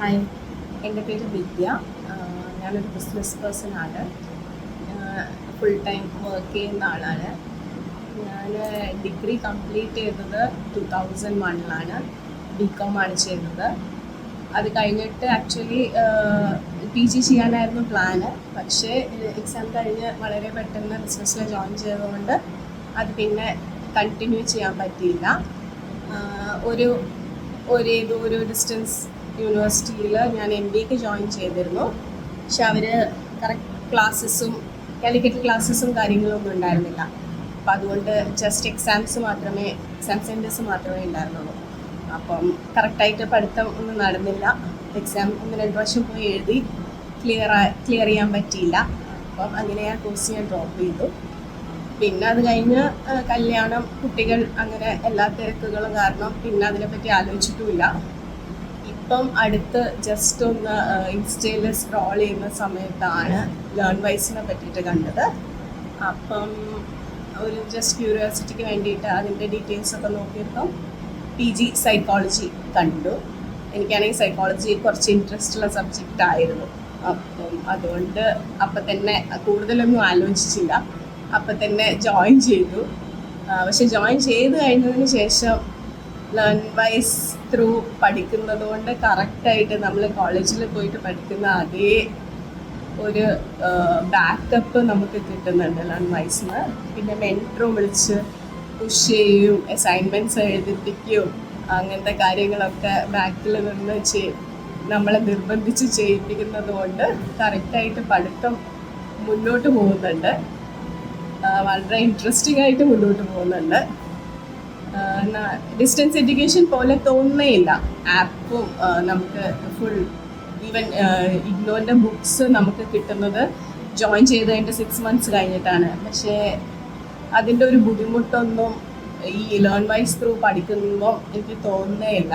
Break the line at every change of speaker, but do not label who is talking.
Hi എന്റെ പേര് വിദ്യ. ഞാനൊരു ബിസിനസ് പേഴ്സൺ ആണ്. ഫുൾ ടൈം വർക്ക് ചെയ്യുന്ന ആളാണ്. ഞാൻ ഡിഗ്രി കംപ്ലീറ്റ് ചെയ്തത് ടു തൗസൻഡ് വണ്ണിലാണ് ബി കോം ആണ് ചെയ്തത് അത് കഴിഞ്ഞിട്ട് ആക്ച്വലി പി ജി ചെയ്യാനായിരുന്നു പ്ലാന് പക്ഷേ എക്സാം കഴിഞ്ഞ് വളരെ പെട്ടെന്ന് ബിസിനസ്സിൽ ജോയിൻ ചെയ്തതുകൊണ്ട് അത് പിന്നെ കണ്ടിന്യൂ ചെയ്യാൻ പറ്റിയില്ല. ഒരു ഒരു ഒരു ഡിസ്റ്റൻസ് യൂണിവേഴ്സിറ്റിയിൽ ഞാൻ എം ബിക്ക് ജോയിൻ ചെയ്തിരുന്നു. പക്ഷെ അവർ കറക്റ്റ് ക്ലാസ്സസും കാലിക്കറ്റ് ക്ലാസ്സസും കാര്യങ്ങളൊന്നും ഉണ്ടായിരുന്നില്ല. അപ്പം അതുകൊണ്ട് ജസ്റ്റ് എക്സാംസ് മാത്രമേ എക്സാം സെന്റേഴ്സ് മാത്രമേ ഉണ്ടായിരുന്നുള്ളൂ. അപ്പം കറക്റ്റായിട്ട് പഠിത്തം ഒന്നും നടന്നില്ല. എക്സാം ഒന്ന് രണ്ട് വർഷം പോയി എഴുതി ക്ലിയർ ക്ലിയർ ചെയ്യാൻ പറ്റിയില്ല. അപ്പം അങ്ങനെ ആ കോഴ്സ് ഞാൻ ഡ്രോപ്പ് ചെയ്തു. പിന്നെ അത് കഴിഞ്ഞ് കല്യാണം കുട്ടികൾ അങ്ങനെ എല്ലാ തിരക്കുകളും കാരണം പിന്നെ അതിനെപ്പറ്റി ആലോചിച്ചിട്ടുമില്ല. ഇപ്പം അടുത്ത് ജസ്റ്റ് ഒന്ന് ഇൻസ്റ്റയിൽ സ്ക്രോൾ ചെയ്യുന്ന സമയത്താണ് ലേൺ വൈസിനെ പറ്റിയിട്ട് കണ്ടത്. അപ്പം ഒരു ജസ്റ്റ് ക്യൂരിയോസിറ്റിക്ക് വേണ്ടിയിട്ട് അതിന്റെ ഡീറ്റെയിൽസ് ഒക്കെ നോക്കിയപ്പം പി ജി സൈക്കോളജി കണ്ടു. എനിക്കാണെങ്കിൽ സൈക്കോളജി കുറച്ച് ഇൻട്രസ്റ്റ് ഉള്ള സബ്ജക്റ്റ് ആയിരുന്നു. അപ്പം അതുകൊണ്ട് അപ്പം തന്നെ കൂടുതലൊന്നും ആലോചിച്ചില്ല. അപ്പം തന്നെ ജോയിൻ ചെയ്തു. പക്ഷെ ജോയിൻ ചെയ്ത് കഴിഞ്ഞതിന് ശേഷം ലേൺ വൈസ് ത്രൂ പഠിക്കുന്നത് കൊണ്ട് കറക്റ്റായിട്ട് നമ്മൾ കോളേജിൽ പോയിട്ട് പഠിക്കുന്ന അതേ ഒരു ബാക്കപ്പ് നമുക്ക് കിട്ടുന്നുണ്ട് ലേൺ വൈസിന് പിന്നെ മെൻട്രോ വിളിച്ച് പുഷ് ചെയ്യും അസൈൻമെന്റ്സ് എഴുതിപ്പിക്കും അങ്ങനത്തെ കാര്യങ്ങളൊക്കെ ബാക്കിൽ നിന്ന് ചെയ് നമ്മളെ നിർബന്ധിച്ച് ചെയ്യിപ്പിക്കുന്നത് കൊണ്ട് കറക്റ്റായിട്ട് പഠിത്തം മുന്നോട്ട് പോകുന്നുണ്ട്. വളരെ ഇൻട്രസ്റ്റിംഗ് ആയിട്ട് മുന്നോട്ട് പോകുന്നുണ്ട്. ഡിസ്റ്റൻസ് എഡ്യൂക്കേഷൻ പോലെ തോന്നുന്നേയില്ല. ആപ്പും നമുക്ക് ഫുൾ ഈവൻ ഇഗ്നോറിന്റെ ബുക്സ് നമുക്ക് കിട്ടുന്നത് ജോയിൻ ചെയ്ത് കഴിഞ്ഞിട്ട് സിക്സ് മന്ത്സ് കഴിഞ്ഞിട്ടാണ്. പക്ഷേ അതിന്റെ ഒരു ബുദ്ധിമുട്ടൊന്നും ഈ ലേൺ വൈസ് ത്രൂ പഠിക്കുമ്പോൾ എനിക്ക് തോന്നുന്നേയില്ല.